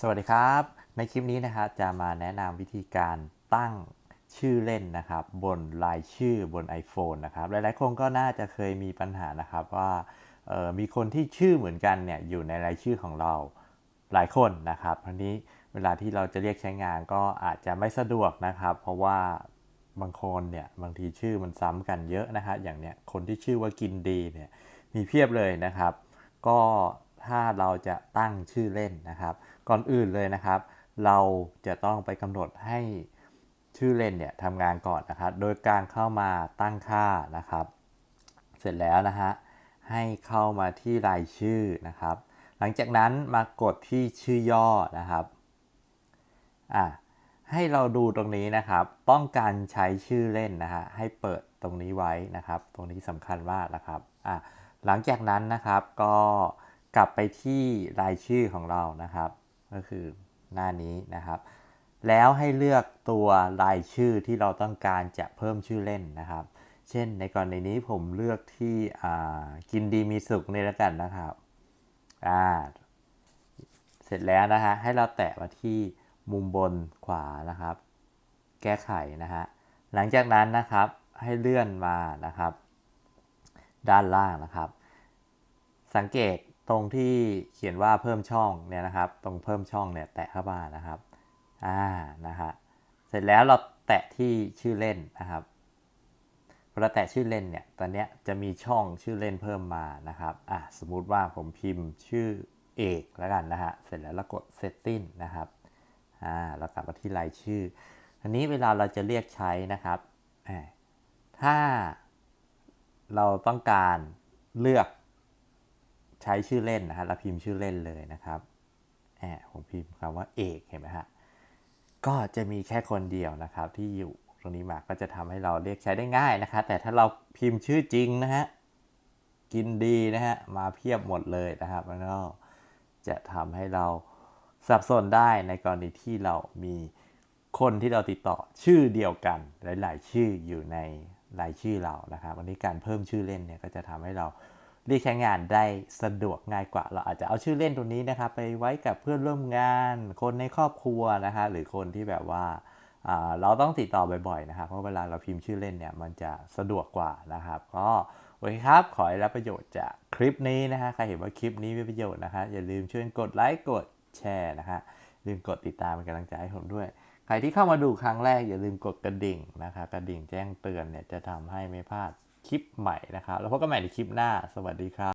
สวัสดีครับ ในคลิปนี้นะครับจะมาแนะนำวิธีการตั้งชื่อเล่นนะครับ บนรายชื่อบน iPhone นะครับหลายๆคนก็น่าจะเคยมีปัญหานะครับว่าออมีคนที่ชื่อเหมือนกันเนี่ยอยู่ในรายชื่อของเราหลายคนนะครับทีนี้เวลาที่เราจะเรียกใช้งานก็อาจจะไม่สะดวกนะครับ เพราะว่าบางคนเนี่ยบางทีชื่อมันซ้ำกันเยอะนะฮะอย่างเนี้ยคนที่ชื่อว่ากินดีเนี่ยมีเพียบเลยนะครับ ก็ ถ้าเราจะตั้งชื่อเล่นนะครับ ก่อนอื่นเลยนะครับ เราจะต้องไปกำหนดให้ชื่อเล่นเนี่ยทำงานก่อนนะครับ โดยการเข้ามาตั้งค่านะครับ เสร็จแล้วนะฮะให้เข้ามาที่รายชื่อนะครับ หลังจากนั้นมากดที่ชื่อย่อนะครับอะให้เราดูตรงนี้นะครับต้องการใช้ชื่อเล่นนะฮะให้เปิดตรงนี้ไว้นะครับ ตรงนี้สำคัญมากนะครับอะหลังจากนั้นนะครับก็ กลับไปที่รายชื่อของเรานะครับ ก็คือหน้านี้นะครับ แล้วให้เลือกตัวรายชื่อที่เราต้องการจะเพิ่มชื่อเล่นนะครับ เช่นในกรณีนี้ผมเลือกที่กินดีมีสุขนี่แล้วกันนะครับอ่าเสร็จแล้วนะฮะให้เราแตะมาที่มุมบนขวานะครับ แก้ไขนะฮะหลังจากนั้นนะครับให้เลื่อนมานะครับ ด้านล่างนะครับ สังเกต ตรงที่เขียนว่าเพิ่มช่องเนี่ยนะครับ ตรงเพิ่มช่องเนี่ยแตะเข้ามานะครับอ่านะฮะเสร็จแล้วเราแตะที่ชื่อเล่นนะครับพอเราแตะชื่อเล่นเนี่ยตอนเนี้ยจะมีช่องชื่อเล่นเพิ่มมานะครับอะสมมุติว่าผมพิมพ์ชื่อเอกแล้วกันนะฮะเสร็จแล้วเรากด setting นะครับอ่าเรากลับมาที่รายชื่อทีนี้เวลาเราจะเรียกใช้นะครับถ้าเราต้องการเลือก ใช้ชื่อเล่นนะฮะเราพิมพ์ชื่อเล่นเลยนะครับแอบผมพิมพ์คำว่าเอกเห็นไหมฮะก็จะมีแค่คนเดียวนะครับที่อยู่ตรงนี้มาก็จะทำให้เราเรียกใช้ได้ง่ายนะครับแต่ถ้าเราพิมพ์ชื่อจริงนะฮะกินดีนะฮะมาเพียบหมดเลยนะครับแล้วก็จะทำให้เราสับสนได้ในกรณีที่เรามีคนที่เราติดต่อชื่อเดียวกัน หลาย ๆ ชื่ออยู่ในรายชื่อเรานะครับวันนี้การเพิ่มชื่อเล่นเนี่ยก็จะทำให้เรา รียกใช้งานได้สะดวกง่ายกว่า เราอาจจะเอาชื่อเล่นตรงนี้นะครับ ไปไว้กับเพื่อนร่วมงาน คนในครอบครัวนะฮะหรือคนที่แบบว่าเราต้องติดต่อบ่อยๆนะครับเพราะเวลาเราพิมพ์ชื่อเล่นเนี่ยมันจะสะดวกกว่านะครับ ก็โอเคครับ ขอให้รับประโยชน์จากคลิปนี้นะฮะใครเห็นว่าคลิปนี้มีประโยชน์นะฮะอย่าลืมช่วยกดไลค์กดแชร์นะฮะลืมกดติดตามเป็นกำลังใจให้ผมด้วย ใครที่เข้ามาดูครั้งแรกอย่าลืมกดกระดิ่งนะคะกระดิ่งแจ้งเตือนเนี่ยจะทำให้ไม่พลาด คลิปใหม่นะครับ แล้วพบกันใหม่ในคลิปหน้า สวัสดีครับ